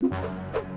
you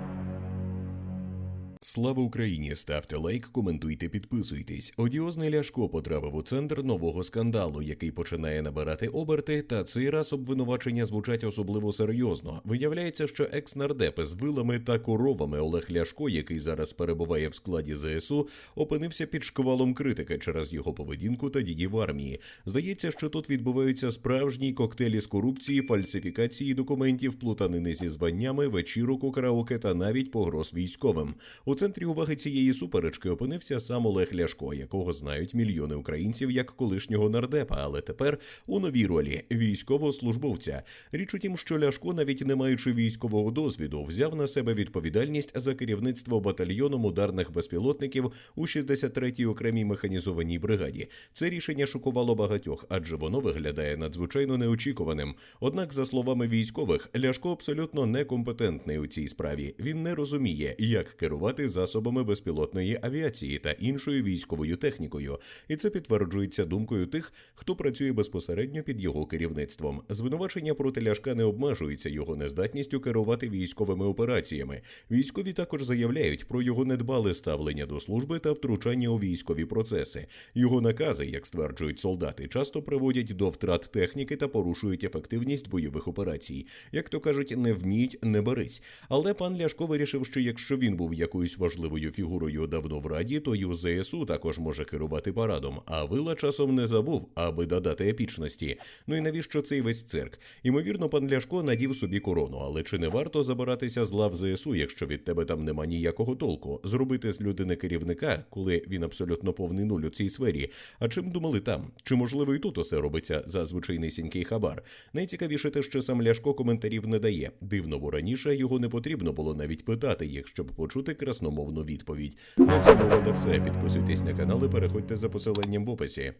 Слава Україні! Ставте лайк, коментуйте, підписуйтесь. Одіозний Ляшко потрапив у центр нового скандалу, який починає набирати оберти. Та цей раз обвинувачення звучать особливо серйозно. Виявляється, що екс-нардеп з вилами та коровами Олег Ляшко, який зараз перебуває в складі ЗСУ, опинився під шквалом критики через його поведінку та дії в армії. Здається, що тут відбуваються справжні коктейлі з корупції, фальсифікації документів, плутанини зі званнями, вечірок у караоке та навіть погроз військовим. У центрі уваги цієї суперечки опинився сам Олег Ляшко, якого знають мільйони українців як колишнього нардепа, але тепер у новій ролі військовослужбовця. Річ у тім, що Ляшко, навіть не маючи військового досвіду, взяв на себе відповідальність за керівництво батальйоном ударних безпілотників у 63-й окремій механізованій бригаді. Це рішення шокувало багатьох, адже воно виглядає надзвичайно неочікуваним. Однак, за словами військових, Ляшко абсолютно некомпетентний у цій справі. Він не розуміє, як керувати засобами безпілотної авіації та іншою військовою технікою, і це підтверджується думкою тих, хто працює безпосередньо під його керівництвом. Звинувачення проти Ляшка не обмежується його нездатністю керувати військовими операціями. Військові також заявляють про його недбале ставлення до служби та втручання у військові процеси. Його накази, як стверджують солдати, часто приводять до втрат техніки та порушують ефективність бойових операцій. Як то кажуть, не вміють, не берись. Але пан Ляшко вирішив, що якщо він був якоюсь важливою фігурою давно в раді, то й у ЗСУ також може керувати парадом. А вила часом не забув, аби додати епічності. Ну і навіщо цей весь цирк? Імовірно, пан Ляшко надів собі корону, але чи не варто забиратися з лав ЗСУ, якщо від тебе там нема ніякого толку? Зробити з людини керівника, коли він абсолютно повний нуль у цій сфері. А чим думали там? Чи можливо і тут усе робиться за звичайний сінький хабар? Найцікавіше те, що сам Ляшко коментарів не дає. Дивно, бо раніше його не потрібно було навіть питати їх, щоб почути красномовну відповідь. На цьому все. Підписуйтесь на канал і переходьте за посиланням в описі.